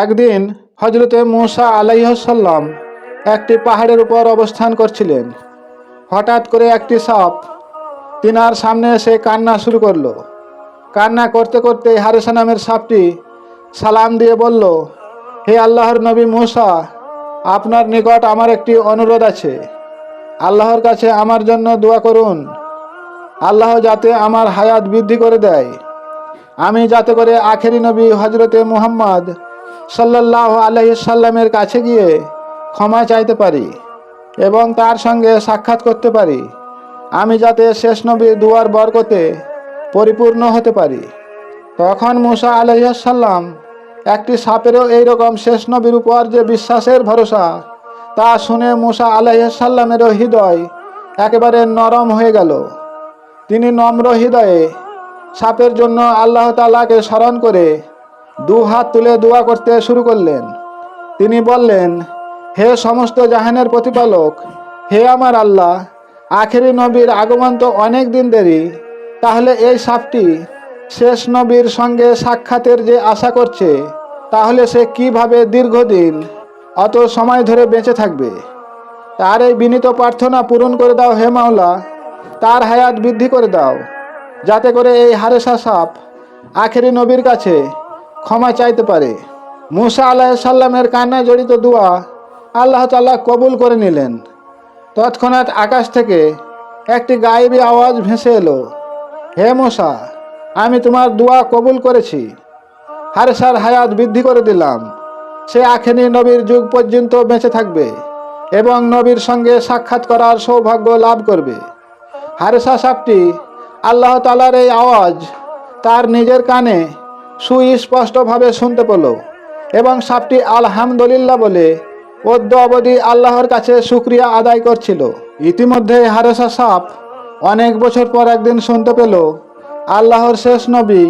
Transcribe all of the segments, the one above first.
একদিন হজরতে মুসা আলাইসাল্লাম একটি পাহাড়ের উপর অবস্থান করছিলেন। হঠাৎ করে একটি সাপ তিনার সামনে এসে কান্না শুরু করল। কান্না করতে করতে হারেসা নামের সাপটি সালাম দিয়ে বলল, হে আল্লাহর নবী মুসা, আপনার নিকট আমার একটি অনুরোধ আছে। আল্লাহর কাছে আমার জন্য দোয়া করুন। আল্লাহ যাতে আমার হায়াত বৃদ্ধি করে দেয়। আমি যাতে করে আখেরি নবী হজরতে মুহাম্মদ সাল্লাহ আলহিসাল্লামের কাছে গিয়ে ক্ষমা চাইতে পারি এবং তার সঙ্গে সাক্ষাৎ করতে পারি। আমি যাতে শেষ নবী দুয়ার বরকতে পরিপূর্ণ হতে পারি। তখন মুসা আলহিসাল্লাম একটি সাপেরও এইরকম শেষ নবীর উপর যে বিশ্বাসের ভরসা, তা শুনে মুসা আলহিসাল্লামেরও হৃদয় একেবারে নরম হয়ে গেল। তিনি নম্র হৃদয়ে সাপের জন্য আল্লাহ তালাকে স্মরণ করে দু হাত তুলে দোয়া করতে শুরু করলেন। তিনি বললেন, হে সমস্ত জাহানের প্রতিপালক, হে আমার আল্লাহ, আখেরি নবীর আগমন তো অনেক দিন দেরি, তাহলে এই সাপটি শেষ নবীর সঙ্গে সাক্ষাতের যে আশা করছে, তাহলে সে কীভাবে দীর্ঘদিন অত সময় ধরে বেঁচে থাকবে? তার এই বিনীত প্রার্থনা পূরণ করে দাও হে মাওলা, তার হায়াত বৃদ্ধি করে দাও, যাতে করে এই হারেসা সাপ আখেরি নবীর কাছে ক্ষমা চাইতে পারে। মুসা আলাহ সাল্লামের কান্নায় জড়িত দোয়া আল্লাহ তাল্লাহ কবুল করে নিলেন। তৎক্ষণাৎ আকাশ থেকে একটি গায়েবী আওয়াজ ভেসে এলো, হে মশা আমি তোমার দোয়া কবুল করেছি। হারেসার হায়াত বৃদ্ধি করে দিলাম। সে আখেরি নবীর যুগ পর্যন্ত বেঁচে থাকবে এবং নবীর সঙ্গে সাক্ষাৎ করার সৌভাগ্য লাভ করবে। হারেসা সাপটি আল্লাহ তালার এই আওয়াজ তার নিজের কানে সুস্পষ্টভাবে শুনতে পেল এবং সাপটি আলহামদুলিল্লাহ বলে অদ্য অবধি আল্লাহর কাছে শুক্রিয়া আদায় করছিল। ইতিমধ্যে হারেসা সাপ অনেক বছর পর একদিন শুনতে পেল আল্লাহর শেষ নবী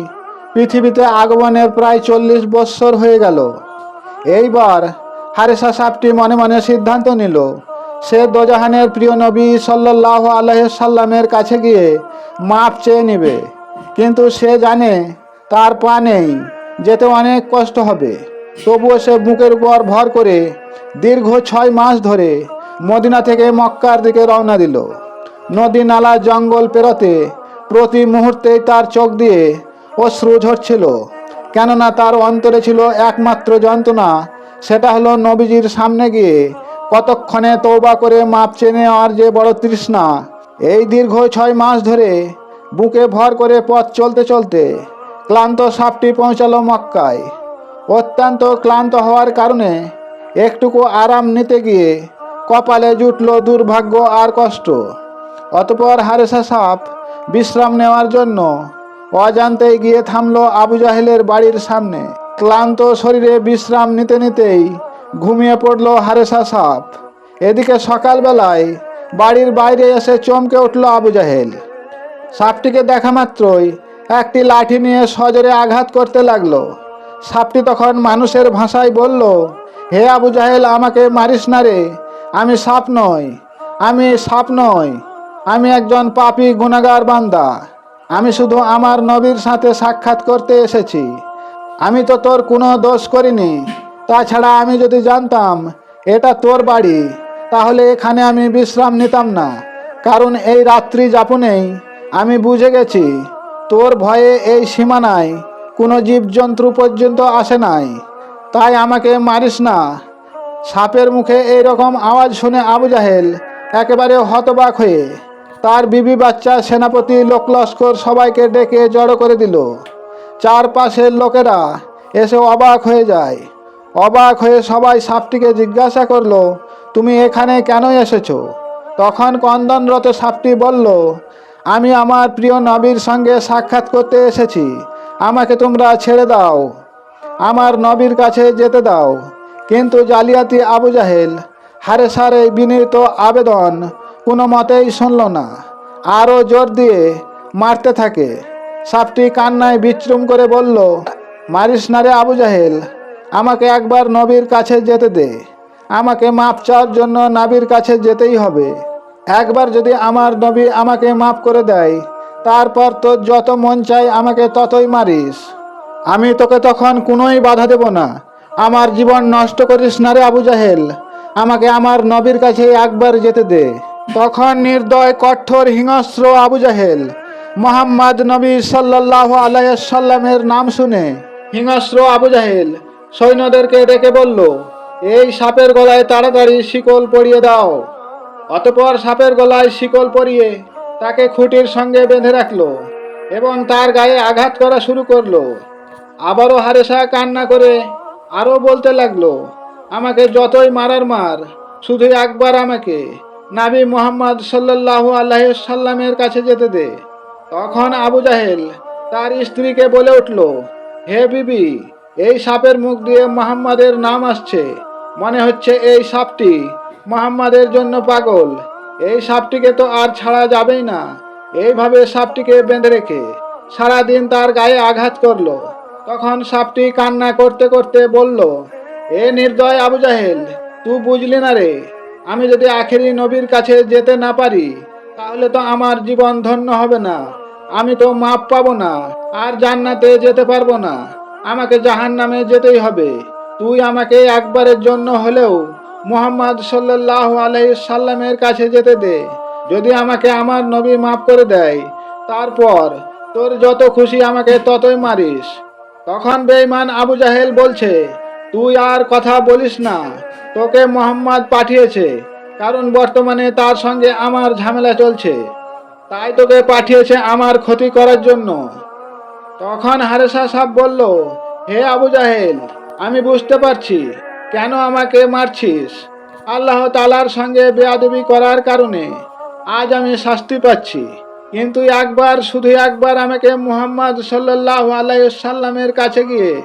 পৃথিবীতে আগমনের প্রায় চল্লিশ বৎসর হয়ে গেল। এইবার হারেসা সাপটি মনে মনে সিদ্ধান্ত নিল, সে দোজাহানের প্রিয় নবী সাল্লাহ আলহামের কাছে গিয়ে মাপ চেয়ে নেবে। কিন্তু সে জানে তার পা নেই, যেতে অনেক কষ্ট হবে। তবুও সে বুকের উপর ভর করে দীর্ঘ ছয় মাস ধরে মদিনা থেকে মক্কার দিকে রওনা দিল। নদী নালা জঙ্গল পেরোতে প্রতি মুহূর্তেই তার চোখ দিয়ে অশ্রু ঝরছিল, কেননা তার অন্তরে ছিল একমাত্র যন্ত্রণা, সেটা হলো নবীজির সামনে গিয়ে কতক্ষণে তৌবা করে মাপ চেনে নেওয়ার যে বড় তৃষ্ণা। এই দীর্ঘ ছয় মাস ধরে বুকে ভর করে পথ চলতে চলতে ক্লান্ত সাপটি পৌঁছালো মক্কায়। অত্যন্ত ক্লান্ত হওয়ার কারণে একটুকু আরাম নিতে গিয়ে কপালে জুটল দুর্ভাগ্য আর কষ্ট। অতপর হারেসা সাপ বিশ্রাম নেওয়ার জন্য অজান্তেই গিয়ে থামলো আবু জাহেলের বাড়ির সামনে। ক্লান্ত শরীরে বিশ্রাম নিতে নিতেই ঘুমিয়ে পড়ল হারেসা সাপ। এদিকে সকালবেলায় বাড়ির বাইরে এসে চমকে উঠল আবু জাহেল। সাপটিকে দেখা মাত্রই একটি লাঠি নিয়ে সজোরে আঘাত করতে লাগল। সাপটি তখন মানুষের ভাষায় বলল, হে আবু জাহেল, আমাকে মারিস না রে। আমি সাপ নই, আমি সাপ নই, আমি একজন পাপি গুণাগার বান্দা। আমি শুধু আমার নবীর সাথে সাক্ষাৎ করতে এসেছি। আমি তো তোর কোনো দোষ করিনি। তাছাড়া আমি যদি জানতাম, এটা তোর বাড়ি, তাহলে এখানে আমি বিশ্রাম নিতাম না। কারণ এই রাত্রি যাপনেই আমি বুঝে গেছি তোর ভয়ে এই সীমানায় কোনো জীবজন্তু পর্যন্ত আসে নাই। তাই আমাকে মারিস না। সাপের মুখে এই রকম আওয়াজ শুনে আবু জাহেল একেবারে হতবাক হয়ে তার বিবি বাচ্চা সেনাপতি লোকলস্কর সবাইকে ডেকে জড়ো করে দিল। চারপাশের লোকেরা এসে অবাক হয়ে যায়। অবাক হয়ে সবাই সাপটিকে জিজ্ঞাসা করল, তুমি এখানে কেন এসেছ? তখন কন্দনরত সাপটি বলল আমি আমার প্রিয় নবীর সঙ্গে সাক্ষাৎ করতে এসেছি। আমাকে তোমরা ছেড়ে দাও। আমার নবীর কাছে যেতে দাও। কিন্তু জালিয়াতি আবু জাহেল হারে সারে বিনীত আবেদন কোনো মতেই শুনল না। আরও জোর দিয়ে মারতে থাকে। সাপটি কান্নায় বিচ্রুম করে বলল, মারিস না রে আবু জাহেল, আমাকে একবার নবীর কাছে যেতে দে। আমাকে মাপ চাওয়ার জন্য নাবির কাছে যেতেই হবে। একবার যদি আমার নবী আমাকে মাফ করে দেয়, তারপর তোর যত মন চাই আমাকে ততই মারিস। আমি তোকে তখন কোনোই বাধা দেব না। আমার জীবন নষ্ট করিস না রে আবু জাহেল। আমাকে আমার নবীর কাছে একবার যেতে দে। তখন নির্দয়, কঠোর, হিংস্র আবু জাহেল মোহাম্মদ নবী সাল্লাহ আলাইসাল্লামের নাম শুনে হিংস্র আবু জাহেল সৈন্যদেরকে ডেকে বলল, এই সাপের গলায় তাড়াতাড়ি শিকল পরিয়ে দাও। অতপর সাপের গলায় শিকল পরিয়ে তাকে খুঁটির সঙ্গে বেঁধে রাখল এবং তার গায়ে আঘাত করা শুরু করল। আবারও হারেসা কান্না করে আরও বলতে লাগল, আমাকে যতই মারার মার, শুধু একবার আমাকে নাবি মোহাম্মদ সাল্লাহ আল্লাহ সাল্লামের কাছে যেতে দে। তখন আবু জাহেল তার স্ত্রীকে বলে উঠল, হে বিবি, এই সাপের মুখ দিয়ে মোহাম্মদের নাম আসছে। মনে হচ্ছে এই সাপটি মোহাম্মদের জন্য পাগল। এই সাপটিকে তো আর ছাড়া যাবেই না। এইভাবে সাপটিকে বেঁধে রেখে সারাদিন তার গায়ে আঘাত করল। তখন সাপটি কান্না করতে করতে বলল, এ নির্দয় আবু জাহেল, তুই বুঝলি না রে? আমি যদি আখেরি নবীর কাছে যেতে না পারি, তাহলে তো আমার জীবন ধন্য হবে না। আমি তো মাপ পাবো না, আর জান্নাতে যেতে পারব না। আমাকে জাহান নামে যেতেই হবে। তুই আমাকে একবারের জন্য হলেও মুহাম্মদ সাল্লাহ সাল্লামের কাছে যেতে দে। যদি আমাকে আমার নবী মাফ করে দেয়, তারপর তোর যত খুশি আমাকে ততই মারিস। তখন বেঈমান আবু জাহেল বলছে, তুই আর কথা বলিস না, তোকে মোহাম্মদ পাঠিয়েছে, কারণ বর্তমানে তার সঙ্গে আমার ঝামেলা চলছে। তাই তোকে পাঠিয়েছে আমার ক্ষতি করার জন্য। তখন হারেসা সাহ বলল, হে আবু জাহেল, আমি বুঝতে পারছি কেন আমাকে মারছিস? আল্লাহ তালার সঙ্গে বেয়াদবি করার কারণে আজ আমি শাস্তি পাচ্ছি। কিন্তু একবার, শুধু একবার আমাকে মুহাম্মদ সাল্লাহ আলাইসাল্লামের কাছে গিয়ে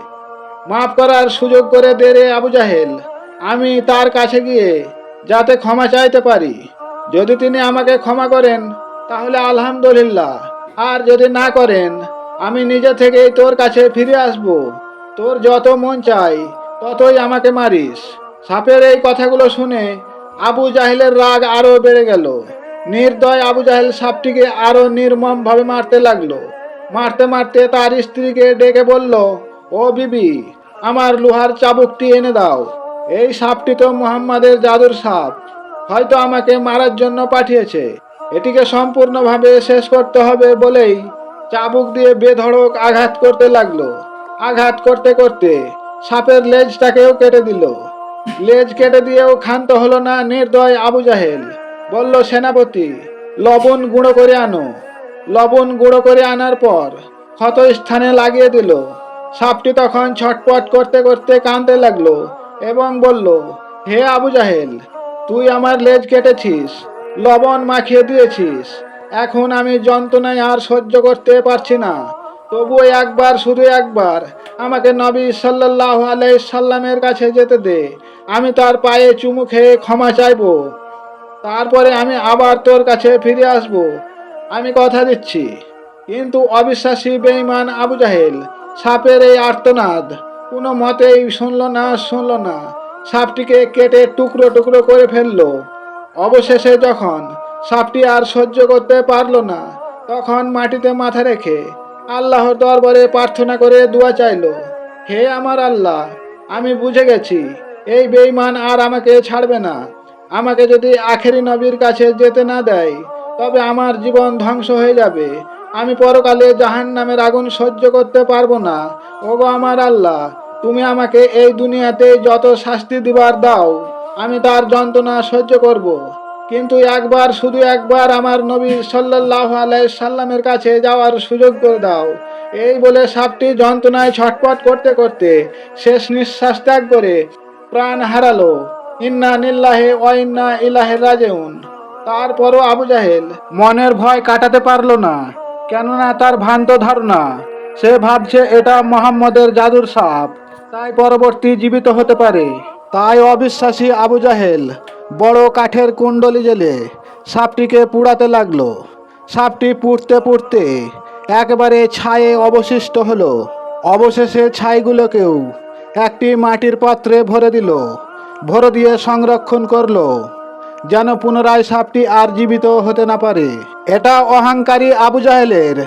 মাফ করার সুযোগ করে দে রে আবু জাহেল। আমি তার কাছে গিয়ে যাতে ক্ষমা চাইতে পারি। যদি তিনি আমাকে ক্ষমা করেন, তাহলে আলহামদুলিল্লাহ। আর যদি না করেন, আমি নিজে থেকেই তোর কাছে ফিরে আসব। তোর যত মন চাই ততই আমাকে মারিস। সাপের এই কথাগুলো শুনে আবু জাহেলের রাগ আরও বেড়ে গেল। নির্দয় আবু জাহেল সাপটিকে আরও নির্মম ভাবে মারতে লাগল। মারতে মারতে তার স্ত্রীকে ডেকে বলল, ও বিবি, আমার লোহার চাবুকটি এনে দাও। এই সাপটি তো মুহাম্মাদের জাদুর সাপ। হয়তো আমাকে মারার জন্য পাঠিয়েছে। এটিকে সম্পূর্ণভাবে শেষ করতে হবে বলেই চাবুক দিয়ে বেধড়ক আঘাত করতে লাগল। আঘাত করতে করতে সাপের লেজটাকেও কেটে দিল। লেজ কেটে দিয়েও ক্ষান্ত হলো না নির্দয় আবু জাহেল। বলল, সেনাপতি, লবণ গুঁড়ো করে আনো। লবণ গুঁড়ো করে আনার পর ক্ষত স্থানে লাগিয়ে দিল। সাপটি তখন ছটপট করতে করতে কাঁদতে লাগল এবং বলল, হে আবু জাহেল, তুই আমার লেজ কেটেছিস, লবণ মাখিয়ে দিয়েছিস। এখন আমি যন্ত্রণায় আর সহ্য করতে পারছি না। তবুও একবার, শুধু একবার আমাকে নবী সাল্লাহ সাল্লামের কাছে যেতে দে। আমি তার পায়ে চুমু খেয়ে ক্ষমা চাইব। তারপরে আমি আবার তোর কাছে ফিরে আসব। আমি কথা দিচ্ছি। কিন্তু অবিশ্বাসী বেঈমান আবু জাহেল, সাপের এই আর্তনাদ কোনো মতেই শুনল না শুনল না। সাপটিকে কেটে টুকরো টুকরো করে ফেলল। অবশেষে যখন সাপটি আর সহ্য করতে পারল না, তখন মাটিতে মাথা রেখে আল্লাহর দরবারে প্রার্থনা করে দোয়া চাইলো, হে আমার আল্লাহ, আমি বুঝে গেছি, এই বেঈমান আর আমাকে ছাড়বে না। আমাকে যদি আখেরি নবীর কাছে যেতে না দেয়, তবে আমার জীবন ধ্বংস হয়ে যাবে। আমি পরকালে জাহান নামের আগুন সহ্য করতে পারব না। ওগো আমার আল্লাহ, তুমি আমাকে এই দুনিয়াতে যত শাস্তি দিবার দাও, আমি তার যন্ত্রণা সহ্য করব। কিন্তু একবার, শুধু একবার আমার নবী সাল্লাহ সাল্লামের কাছে যাওয়ার সুযোগ করে দাও। এই বলে সাপটি যন্ত্রণায় ছটপট করতে করতে শেষ নিঃশ্বাস ত্যাগ করে প্রাণ হারালো। ইন্না নিল্লাহে ও ইন্না ইলাহে রাজেউন। তারপরও আবু জাহেল মনের ভয় কাটাতে পারল না, কেননা তার ভ্রান্ত ধারণা, সে ভাবছে এটা মোহাম্মদের জাদুর সাপ, তাই পরবর্তী জীবিত হতে পারে। তাই অবিশ্বাসী আবু জাহেল বড় কাঠের কুণ্ডলি জেলে সাপটিকে পুড়াতে লাগল। সাপটি পুড়তে পুড়তে একবারে ছায়ে অবশিষ্ট হলো। অবশেষে ছাইগুলোকেও একটি মাটির পাত্রে ভরে দিল, ভরে দিয়ে সংরক্ষণ করল, যেন পুনরায় সাপটি আর জীবিত হতে না পারে। এটা অহংকারী আবু জাহেলের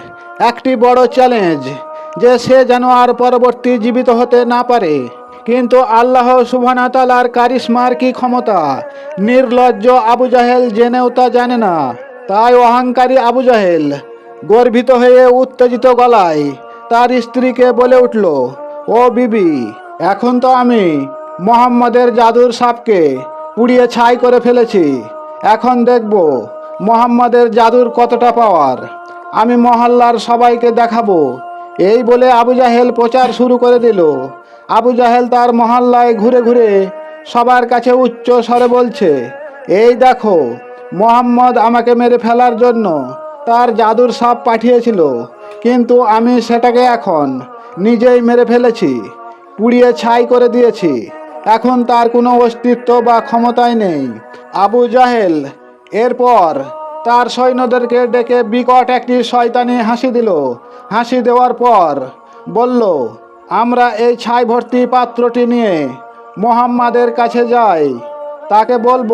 একটি বড় চ্যালেঞ্জ যে সে যেন আর পরবর্তী জীবিত হতে না পারে। কিন্তু আল্লাহ সুবহানাতালার কারিশমার কি ক্ষমতা? নির্লজ্জ আবু জাহেল জেনেও তা জানে না। তাই অহংকারী আবু জাহেল গর্বিত হয়ে উত্তেজিত গলায় তার স্ত্রীকে বলে উঠল, ও বিবি, এখন তো আমি মোহাম্মদের জাদুর সাপকে পুড়িয়ে ছাই করে ফেলেছি। এখন দেখব মোহাম্মদের জাদুর কতটা পাওয়ার। আমি মহল্লার সবাইকে দেখাবো। এই বলে আবু জাহেল প্রচার শুরু করে দিল। আবু জাহেল তার মহল্লায় ঘুরে ঘুরে সবার কাছে উচ্চ স্বরে বলছে, এই দেখো, মোহাম্মদ আমাকে মেরে ফেলার জন্য তার জাদুর সাপ পাঠিয়েছিল, কিন্তু আমি সেটাকে এখন নিজেই মেরে ফেলেছি, পুড়িয়ে ছাই করে দিয়েছি। এখন তার কোনো অস্তিত্ব বা ক্ষমতাই নেই। আবু জাহেল এরপর তার সৈন্যদেরকে ডেকে বিকট একটি শয়তানি হাসি দিল। হাসি দেওয়ার পর বলল আমরা এই ছাই ভর্তি পাত্রটি নিয়ে মোহাম্মাদের কাছে যাই। তাকে বলব,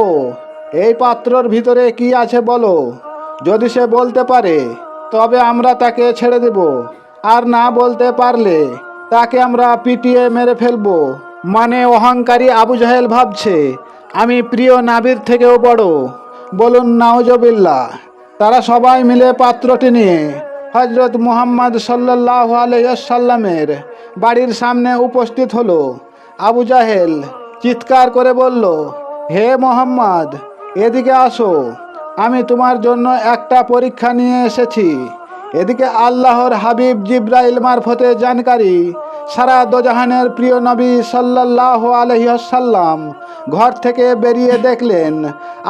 এই পাত্রর ভিতরে কি আছে বলো? যদি সে বলতে পারে, তবে আমরা তাকে ছেড়ে দেব। আর না বলতে পারলে, তাকে আমরা পিটিয়ে মেরে ফেলব। মানে অহংকারী আবু জাহেল ভাবছে, আমি প্রিয় নাবির থেকেও বড়। বলুন নাউজবিল্লা তারা সবাই মিলে পাত্রটি নিয়ে হজরত মুহাম্মদ সাল্লাহ আলাইসাল্লামের বাড়ির সামনে উপস্থিত হলো। আবু জাহেল চিৎকার করে বলল, হে মোহাম্মদ, এদিকে আসো। আমি তোমার জন্য একটা পরীক্ষা নিয়ে এসেছি। এদিকে আল্লাহর হাবিব জিব্রাইল মারফতে জানকারী, সারা দোজাহানের প্রিয় নবী সাল্লাহ আলহিহাসাল্লাম ঘর থেকে বেরিয়ে দেখলেন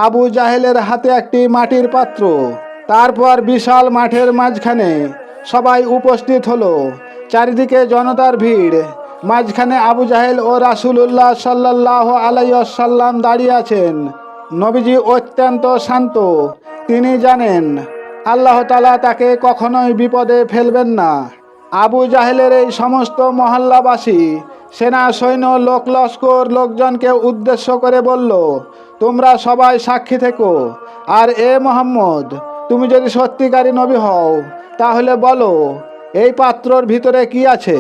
আবু জাহেলের হাতে একটি মাটির পাত্র। তারপর বিশাল মাঠের মাঝখানে সবাই উপস্থিত হলো। চারিদিকে জনতার ভিড়। মাঝখানে আবু জাহেল ও রাসুলুল্লাহ সাল্লাহ আলাইসাল্লাম দাঁড়িয়ে আছেন। নবীজি অত্যন্ত শান্ত। তিনি জানেন, আল্লাহ তালা তাকে কখনোই বিপদে ফেলবেন না। আবু জাহেলের এই সমস্ত মহল্লাবাসী, সেনা, সৈন্য, লোক লস্কর লোকজনকে উদ্দেশ্য করে বলল, তোমরা সবাই সাক্ষী থেকো। আর এ মোহাম্মদ তুমি যদি সত্যিকারী নবী হও, তাহলে বলো, এই পাত্রর ভিতরে কি আছে?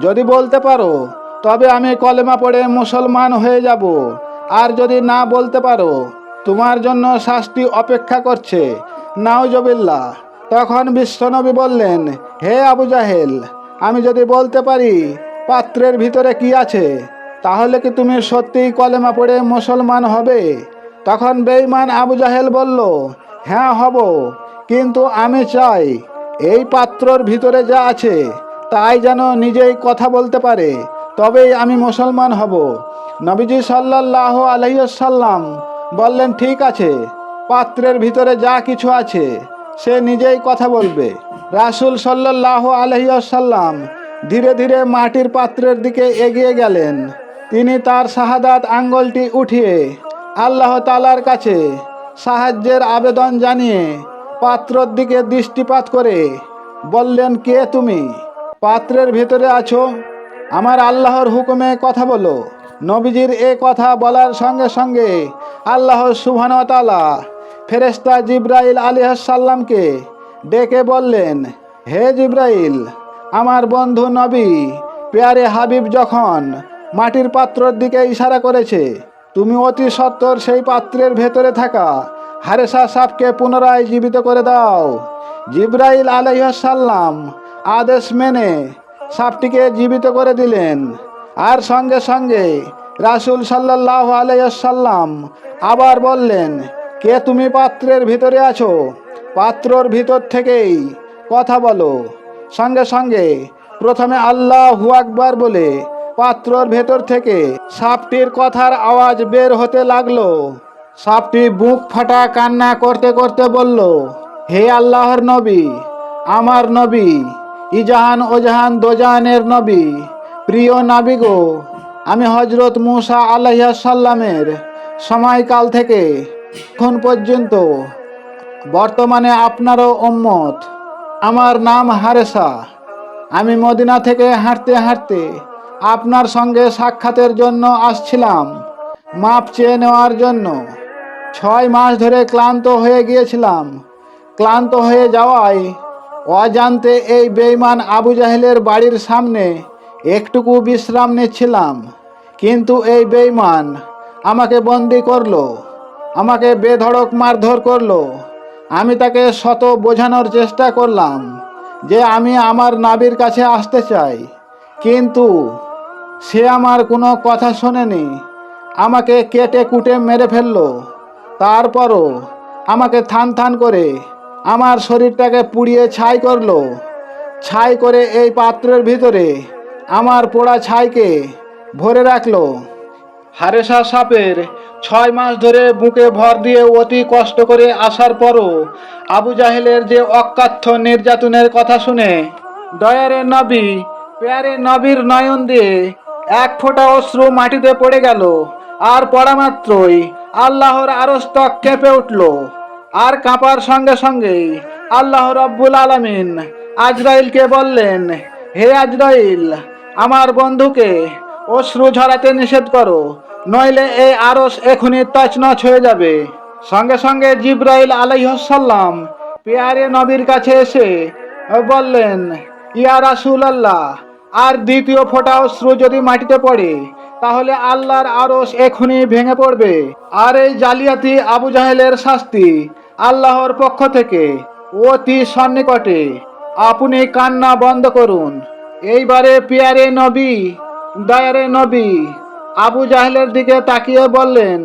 যদি বলতে পারো, তবে আমি কলেমা পড়ে মুসলমান হয়ে যাব। আর যদি না বলতে পারো, তোমার জন্য শাস্তি অপেক্ষা করছে। নাওজবিল্লা তখন বিশ্বনবী বললেন, হে আবু জাহেল, আমি যদি বলতে পারি, পাত্রের ভিতরে কি আছে? তাহলে কি তুমি সত্যিই কলেমা পড়ে মুসলমান হবে? তখন বেঈমান আবু জাহেল বলল হ্যাঁ হব। কিন্তু আমি চাই, এই পাত্রর ভিতরে যা আছে, তাই যেন নিজেই কথা বলতে পারে। তবেই আমি মুসলমান হব। নবীজি সাল্লাহ আলহিসাল্লাম বললেন, ঠিক আছে, পাত্রের ভিতরে যা কিছু আছে, সে নিজেই কথা বলবে। রাসুল সাল্লাহ আলহিসাল্লাম ধীরে ধীরে মাটির পাত্রের দিকে এগিয়ে গেলেন। তিনি তার শাহাদাত আঙ্গলটি উঠিয়ে আল্লাহ তালার কাছে সাহায্যের আবেদন জানিয়ে পাত্রর দিকে দৃষ্টিপাত করে বললেন, কে তুমি? পাত্রের ভেতরে আছো? আমার আল্লাহর হুকুমে কথা বলো। নবীজির এ কথা বলার সঙ্গে সঙ্গে আল্লাহ সুবহানতালা ফেরেস্তা জিব্রাইল আলিহাসাল্লামকে ডেকে বললেন, হে জিব্রাইল, আমার বন্ধু নবী, পেয়ারে হাবিব যখন মাটির পাত্রর দিকে ইশারা করেছে তুমি অতি সত্বর সেই পাত্রের ভেতরে থাকা। হারেসা সাপকে পুনরায় জীবিত করে দাও। জিব্রাইল আলাইসাল্লাম আদেশ মেনে সাপটিকে জীবিত করে দিলেন। আর সঙ্গে সঙ্গে রাসুল সাল্লাহ আলাইসাল্লাম আবার বললেন, কে তুমি পাত্রের ভিতরে আছো? পাত্রর ভিতর থেকেই কথা বলো। সঙ্গে সঙ্গে প্রথমে আল্লাহ আকবার বলে পাত্রর ভেতর থেকে সাপটির কথার আওয়াজ বের হতে লাগল। সাপটি বুক ফাটা কান্না করতে করতে বলল, হে আল্লাহর নবী, আমার নবী, ইজাহান ওজাহান দোজাহানের নবী, প্রিয় নাবি গো, আমি হজরত মুসা আলাইহা সাল্লামের সময়কাল থেকে এখন পর্যন্ত বর্তমানে আপনারও উম্মত। আমার নাম হারেসা। আমি মদিনা থেকে হাঁটতে হাঁটতে আপনার সঙ্গে সাক্ষাতের জন্য আসছিলাম। মাপ চেয়ে নেওয়ার জন্য। ছয় মাস ধরে ক্লান্ত হয়ে গিয়েছিলাম। ক্লান্ত হয়ে যাওয়ায় অজান্তে এই বেইমান আবু জাহেলের বাড়ির সামনে একটুকু বিশ্রাম নিচ্ছিলাম। কিন্তু এই বেইমান আমাকে বন্দি করল, আমাকে বেধড়ক মারধর করল। আমি তাকে শত বোঝানোর চেষ্টা করলাম যে আমি আমার নাবির কাছে আসতে চাই। কিন্তু সে আমার কোনো কথা শোনেনি। আমাকে কেটে কুটে মেরে ফেলল। তারপরও আমাকে থান থান করে আমার শরীরটাকে পুড়িয়ে ছাই করল। ছাই করে এই পাত্রের ভিতরে আমার পোড়া ছাইকে ভরে রাখল। হারেসা সাপের ছয় মাস ধরে বুকে ভর দিয়ে অতি কষ্ট করে আসার পরও আবু জাহেলের যে অকাথ্য নির্যাতনের কথা শুনে, দয়ারে নবী, পেয়ারে নবীর নয়ন দিয়ে এক ফোঁটা অশ্রু মাটিতে পড়ে গেল, আর পড়া মাত্রই আল্লাহর আরস্তক কেঁপে উঠল। আর কাঁপার সঙ্গে সঙ্গেই আল্লাহ রব্বুল আলামিন আজরাইলকে বললেন, হে আজরাইল, আমার বন্ধুকে অশ্রু ঝরাতে নিষেধ করো, নইলে এই আরস এখনই তছনছ হয়ে যাবে। সঙ্গে সঙ্গে জিব্রাইল আলাইহসাল্লাম পেয়ারে নবীর কাছে এসে বললেন, ইয়া রাসুল আল্লাহ আর দ্বিতীয় ফোঁটা অশ্রু যদি মাটিতে পড়ে, তাহলে আল্লাহর আরস এখনই ভেঙে পড়বে। আর এই জালিয়াতি আবু জাহেলের শাস্তি আল্লাহর পক্ষ থেকে অতি সন্নিকটে। আপনি কান্না বন্ধ করুন। এইবারে পিয়ারে নবী, দয়ারে নবী আবু জাহেলের দিকে তাকিয়ে বললেন,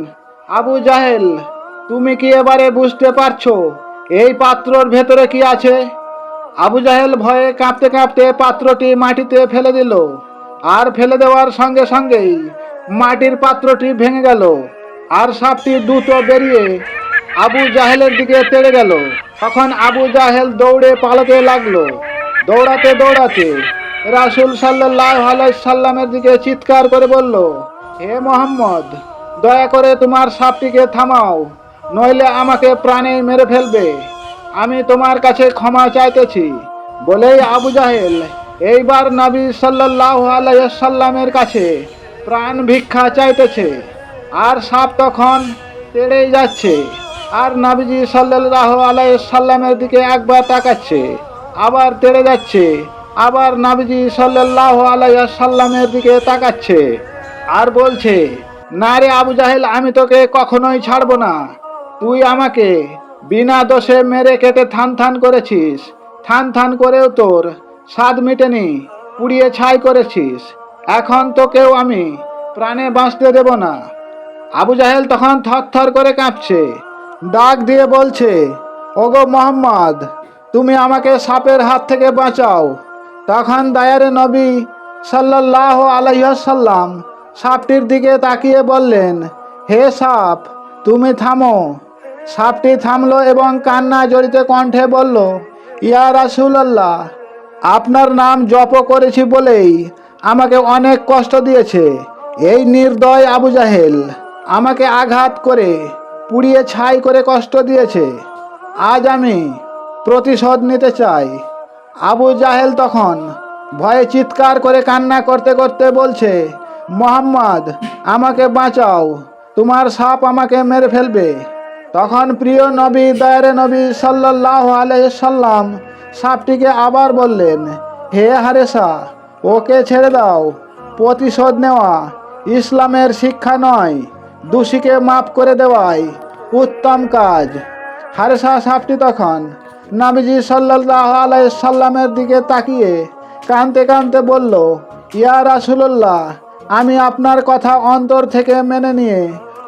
আবু জাহেল, তুমি কি এবারে বুঝতে পারছ, এই পাত্রর ভেতরে কি আছে? আবু জাহেল ভয়ে কাঁপতে কাঁপতে পাত্রটি মাটিতে ফেলে দিল। আর ফেলে দেওয়ার সঙ্গে সঙ্গেই মাটির পাত্রটি ভেঙে গেল আর সাপটি দ্রুত বেরিয়ে আবু জাহেলের দিকে তেড়ে গেল। তখন আবু জাহেল দৌড়ে পালাতে লাগল। দৌড়াতে দৌড়াতে রাসুল সাল্লাহ সাল্লামের দিকে চিৎকার করে বলল, হে মোহাম্মদ, দয়া করে তোমার সাপটিকে থামাও, নইলে আমাকে প্রাণে মেরে ফেলবে। আমি তোমার কাছে ক্ষমা চাইতেছি। বলেই আবু জাহেল এইবার নবী সাল্লাহ আলাইসাল্লামের কাছে প্রাণ ভিক্ষা চাইতেছে। আর সাপ তখন তেড়েই যাচ্ছে। আর নাবিজি সাল্লাহ আলাইসাল্লামের দিকে একবার তাকাচ্ছে, আবার তেড়ে যাচ্ছে, আবার নাবিজি সাল্লাহ আলাইসাল্লামের দিকে তাকাচ্ছে আর বলছে, না রে আবু জাহেল, আমি তোকে কখনোই ছাড়বো না। তুই আমাকে বিনা দোষে মেরে কেটে থান থান করেছিস। থান থান করেও তোর স্বাদ মিটেনি, পুড়িয়ে ছাই করেছিস। এখন তোকেও আমি প্রাণে বাঁচতে দেব না। আবু জাহেল তখন থর করে কাঁপছে। ডাক দিয়ে বলছে, ওগো মোহাম্মদ, তুমি আমাকে সাপের হাত থেকে বাঁচাও। তখন দায়ারে নবী সাল্লাহ আলাইসাল্লাম সাপটির দিকে তাকিয়ে বললেন, হে সাপ, তুমি থামো। সাপটি থামলো এবং কান্না জড়িত কণ্ঠে বলল, ইয়া রাসুলাল্লাহ, আপনার নাম জপ করেছি বলেই আমাকে অনেক কষ্ট দিয়েছে। এই নির্দয় আবু জাহেল আমাকে আঘাত করে, পুড়িয়ে ছাই করে কষ্ট দিয়েছে। আজ আমি প্রতিশোধ নিতে চাই। আবু জাহেল তখন ভয়ে চিৎকার করে কান্না করতে করতে বলছে, মোহাম্মদ, আমাকে বাঁচাও। তোমার সাপ আমাকে মেরে ফেলবে। তখন প্রিয় নবী, দয়ারে নবী সাল্লাহ আলাইসাল্লাম সাপটিকে আবার বললেন, হে হারেসা ওকে ছেড়ে দাও, প্রতিশোধ নেওয়া ইসলামের শিক্ষা নয়, দোষীকে মাফ করে দেওয়াই উত্তম কাজ। হারেসা সাপটি তখন নাবিজি সাল্লাহ আলাইসাল্লামের দিকে তাকিয়ে কানতে কানতে বলল, ইয়া রাসুল্লাহ আমি আপনার কথা অন্তর থেকে মেনে নিয়ে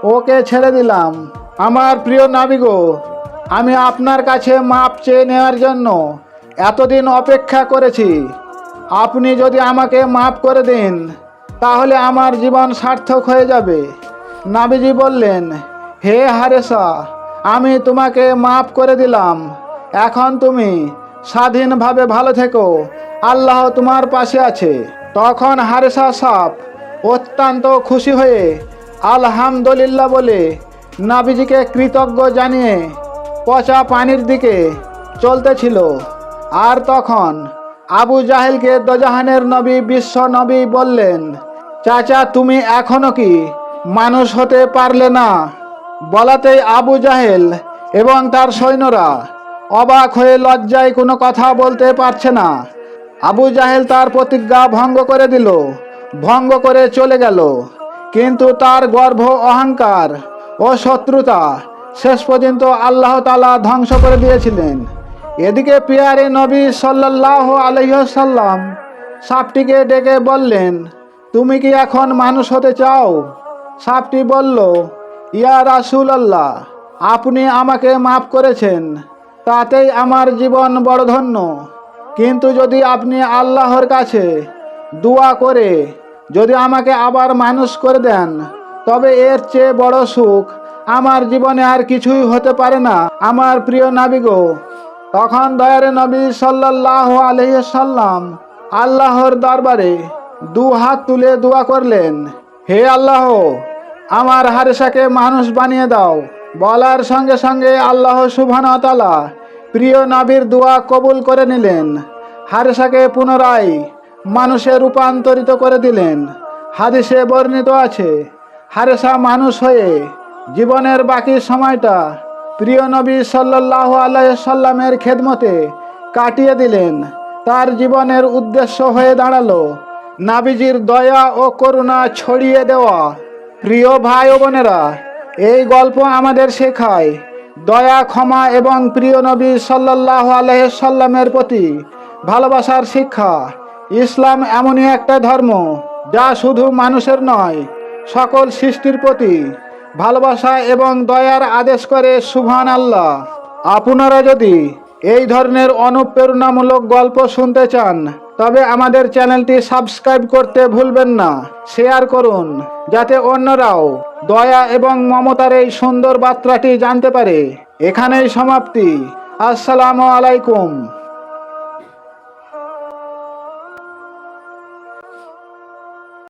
ওকে ছেড়ে দিলাম। আমার প্রিয় নাবিগো, আমি আপনার কাছে মাপ চেয়ে নেওয়ার জন্য এতদিন অপেক্ষা করেছি। আপনি যদি আমাকে মাফ করে দিন, তাহলে আমার জীবন সার্থক হয়ে যাবে। নাবিজি বললেন, হে হারেসা, আমি তোমাকে মাফ করে দিলাম। এখন তুমি স্বাধীনভাবে ভালো থেকো। আল্লাহ তোমার পাশে আছে। তখন হারেসা সাপ অত্যন্ত খুশি হয়ে আলহামদুলিল্লাহ বলে নাবিজিকে কৃতজ্ঞ জানিয়ে পচা পানির দিকে চলতেছিল আর তখন আবু জাহেলকে দজাহানের নবী, বিশ্ব নবী বললেন, চাচা, তুমি এখনও কি মানুষ হতে পারলে না? বলাতেই আবু জাহেল এবং তার সৈন্যরা অবাক হয়ে লজ্জায় কোনো কথা বলতে পারছে না। আবু জাহেল তার প্রতিজ্ঞা ভঙ্গ করে দিল, ভঙ্গ করে চলে গেল। কিন্তু তার গর্ভ অহংকার ও শত্রুতা শেষ পর্যন্ত আল্লাহ তালা ধ্বংস করে দিয়েছিলেন। এদিকে পিয়ারে নবী সাল্লাহ আলহ্লাম সাপটিকে ডেকে বললেন, তুমি কি এখন মানুষ হতে চাও? সাপটি বলল, ইয়া রাসুল আল্লাহ আপনি আমাকে মাফ করেছেন, তাতেই আমার জীবন বড় ধন্য। কিন্তু যদি আপনি আল্লাহর কাছে দোয়া করে যদি আমাকে আবার মানুষ করে দেন, তবে এর চেয়ে বড় সুখ আমার জীবনে আর কিছুই হতে পারে না, আমার প্রিয় নাবিগো তখন দয়ারে নবী সাল্লাহ আলহ্লাম আল্লাহর দরবারে দু হাত তুলে দোয়া করলেন, হে আল্লাহ, আমার হারেসাকে মানুষ বানিয়ে দাও। বলার সঙ্গে সঙ্গে আল্লাহ সুবহানতালা প্রিয় নাবির দোয়া কবুল করে নিলেন। হারেসাকে পুনরায় মানুষে রূপান্তরিত করে দিলেন। হাদিসে বর্ণিত আছে, হারেসা মানুষ হয়ে জীবনের বাকি সময়টা প্রিয় নবী সাল্লাহ আলাইসাল্লামের খেদমতে কাটিয়ে দিলেন। তার জীবনের উদ্দেশ্য হয়ে দাঁড়াল নাবিজির দয়া ও করুণা ছড়িয়ে দেওয়া। প্রিয় ভাই ও বোনেরা, এই গল্প আমাদের শেখায়, দয়া, ক্ষমা এবং প্রিয় নবী সাল্লাহ আলহামের প্রতি ভালোবাসার শিক্ষা। ইসলাম এমনই একটা ধর্ম যা শুধু মানুষের নয়, সকল সৃষ্টির প্রতি ভালোবাসা এবং দয়ার আদেশ করে সুবহান আল্লাহ আপনারা যদি এই ধরনের অনুপ্রেরণামূলক গল্প শুনতে চান, তবে আমাদের চ্যানেলটি সাবস্ক্রাইব করতে ভুলবেন না। শেয়ার করুন, যাতে অন্যরাও দয়া এবং মমতার এই সুন্দর বার্তাটি জানতে পারে। এখানেই সমাপ্তি। আসসালামু আলাইকুম।